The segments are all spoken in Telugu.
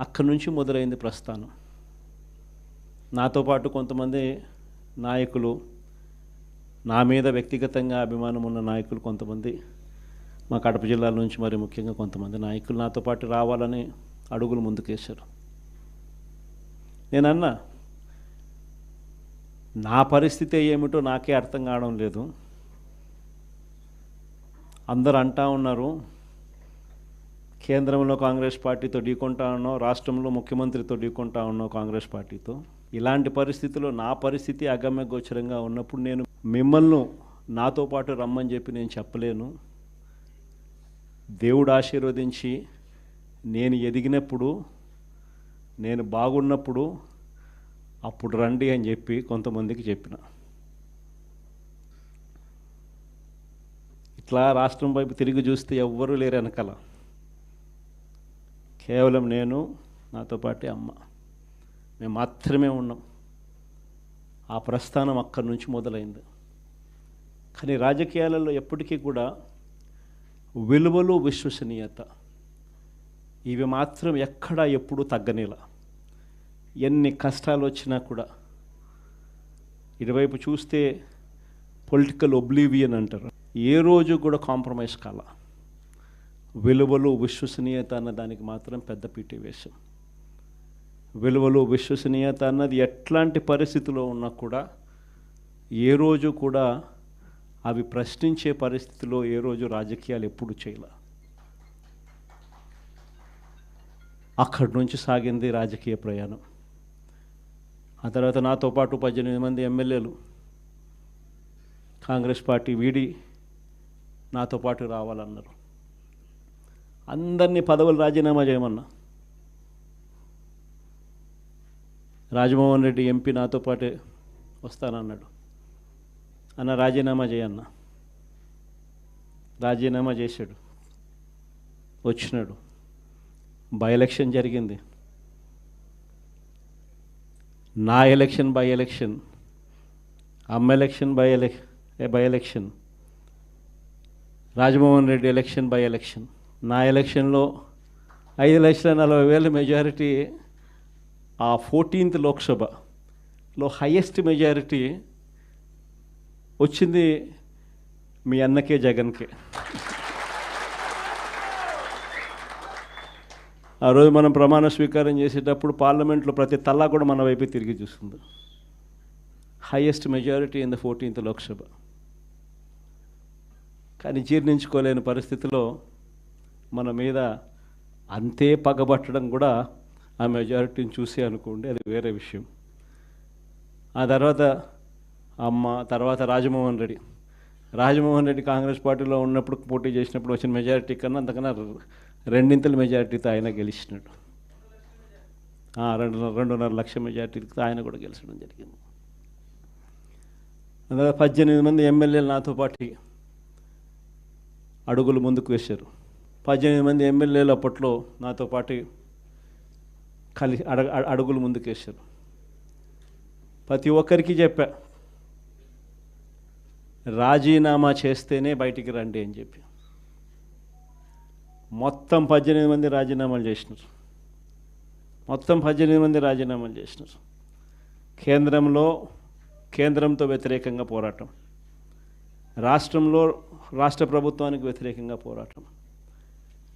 అక్కడి నుంచి మొదలైంది ప్రస్థానం. నాతో పాటు కొంతమంది నాయకులు నా మీద వ్యక్తిగతంగా అభిమానం ఉన్న నాయకులు కొంతమంది మా కడప జిల్లాల నుంచి మరి ముఖ్యంగా కొంతమంది నాయకులు నాతో పాటు రావాలని అడుగులు ముందుకేశారు. నేనన్నా నా పరిస్థితి ఏమిటో నాకే అర్థం కావడం లేదు. అందరు అంటా ఉన్నారు కేంద్రంలో కాంగ్రెస్ పార్టీతో ఢీకొంటా ఉన్నావు రాష్ట్రంలో ముఖ్యమంత్రితో ఢీకొంటా ఉన్నావు కాంగ్రెస్ పార్టీతో. ఇలాంటి పరిస్థితుల్లో నా పరిస్థితి అగమ్య గోచరంగా ఉన్నప్పుడు నేను మిమ్మల్ని నాతో పాటు రమ్మని చెప్పి నేను చెప్పలేను. దేవుడు ఆశీర్వదించి నేను ఎదిగినప్పుడు నేను బాగున్నప్పుడు అప్పుడు రండి అని చెప్పి కొంతమందికి చెప్పిన. ఇట్లా రాష్ట్రం వైపు తిరిగి చూస్తే ఎవ్వరూ లేరు వెనకాల. కేవలం నేను నాతో పాటే అమ్మ. మేము మాత్రమే ఉన్నాం. ఆ ప్రస్థానం అక్కడి నుంచి మొదలైంది. కానీ రాజకీయాలలో ఎప్పటికీ కూడా విలువలు విశ్వసనీయత. ఇవి మాత్రం ఎక్కడా ఎప్పుడూ తగ్గనేలా. ఎన్ని కష్టాలు వచ్చినా కూడా ఇటువైపు చూస్తే పొలిటికల్ ఒబ్లీవియన్ అంటారు. ఏ రోజు కూడా కాంప్రమైజ్ కాల. విలువలు విశ్వసనీయత అన్న దానికి మాత్రం పెద్ద పీటీ వేశాం విలువలు విశ్వసనీయత అన్నది ఎట్లాంటి పరిస్థితిలో ఉన్నా కూడా ఏ రోజు కూడా అవి ప్రశ్నించే పరిస్థితిలో ఏ రోజు రాజకీయాలు ఎప్పుడు చేయాల. అక్కడి నుంచి సాగింది రాజకీయ ప్రయాణం. ఆ తర్వాత నాతో పాటు పద్దెనిమిది మంది ఎమ్మెల్యేలు కాంగ్రెస్ పార్టీ వీడి నాతో పాటు రావాలన్నారు. అందరినీ పదవులు రాజీనామా చేయమన్నా. రాజమోహన్ రెడ్డి ఎంపీ నాతో పాటే వస్తానన్నాడు. అన్న రాజీనామా చేయన్న. రాజీనామా చేశాడు. వచ్చినాడు. బై ఎలక్షన్ జరిగింది. నా ఎలక్షన్ బై ఎలక్షన్ అమ్మ election by ఎలక్ by election Rajamohan Reddy election by election. నా ఎలక్షన్లో ఐదు లక్షల నలభై వేల మెజారిటీ ఆ ఫోర్టీన్త్ లోక్సభలో హయ్యెస్ట్ మెజారిటీ వచ్చింది మీ అన్నకే జగన్కే. ఆ రోజు మనం ప్రమాణ స్వీకారం చేసేటప్పుడు పార్లమెంట్లో ప్రతి తల్లా కూడా మన వైపు తిరిగి చూస్తుంది. Highest majority in the fourteenth Lok Sabha. కానీ జీర్ణించుకోలేని పరిస్థితిలో మన మీద అంతే పగబట్టడం కూడా ఆ మెజారిటీని చూసి అనుకోండి అది వేరే విషయం. ఆ తర్వాత అమ్మ తర్వాత రాజమోహన్ రెడ్డి. రాజమోహన్ రెడ్డి కాంగ్రెస్ పార్టీలో ఉన్నప్పుడు పోటీ చేసినప్పుడు వచ్చిన మెజారిటీ కన్నా అంతకన్నా రెండింతల మెజారిటీతో ఆయన గెలిచినాడు. రెండు రెండున్నర లక్ష మెజారిటీతో ఆయన కూడా గెలిచడం జరిగింది. అందులో పద్దెనిమిది మంది ఎమ్మెల్యేలు నాతో పాటు అడుగులు ముందుకు వేశారు. పద్దెనిమిది మంది ఎమ్మెల్యేలు అప్పట్లో నాతో పాటు కలి అడగ అడుగులు ముందుకేశారు. ప్రతి ఒక్కరికి చెప్పా రాజీనామా చేస్తేనే బయటికి రండి అని చెప్పి. మొత్తం పద్దెనిమిది మంది రాజీనామాలు చేసినారు. మొత్తం పద్దెనిమిది మంది రాజీనామాలు చేసినారు. కేంద్రంలో కేంద్రంతో వ్యతిరేకంగా పోరాటం. రాష్ట్రంలో రాష్ట్ర ప్రభుత్వానికి వ్యతిరేకంగా పోరాటం.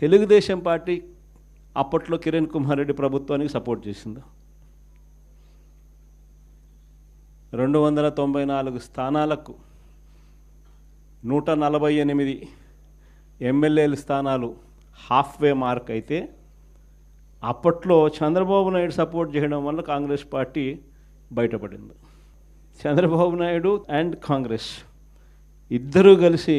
తెలుగుదేశం పార్టీ అప్పట్లో కిరణ్ కుమార్ రెడ్డి ప్రభుత్వానికి సపోర్ట్ చేసింది. రెండు వందల తొంభై నాలుగు స్థానాలకు నూట నలభై ఎనిమిది ఎమ్మెల్యేల స్థానాలు హాఫ్ వే మార్క్ అయితే అప్పట్లో చంద్రబాబు నాయుడు సపోర్ట్ చేయడం వల్ల కాంగ్రెస్ పార్టీ బయటపడింది. చంద్రబాబు నాయుడు అండ్ కాంగ్రెస్ ఇద్దరూ కలిసి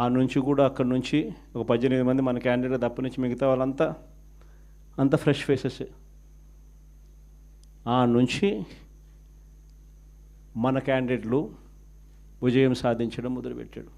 ఆ నుంచి కూడా అక్కడ నుంచి ఒక పద్దెనిమిది మంది మన క్యాండిడేట్ తప్ప నుంచి మిగతా వాళ్ళంతా అంత ఫ్రెష్ ఫేసెస్ ఆ నుంచి మన క్యాండిడేట్లు విజయం సాధించడం మొదలుపెట్టాడు.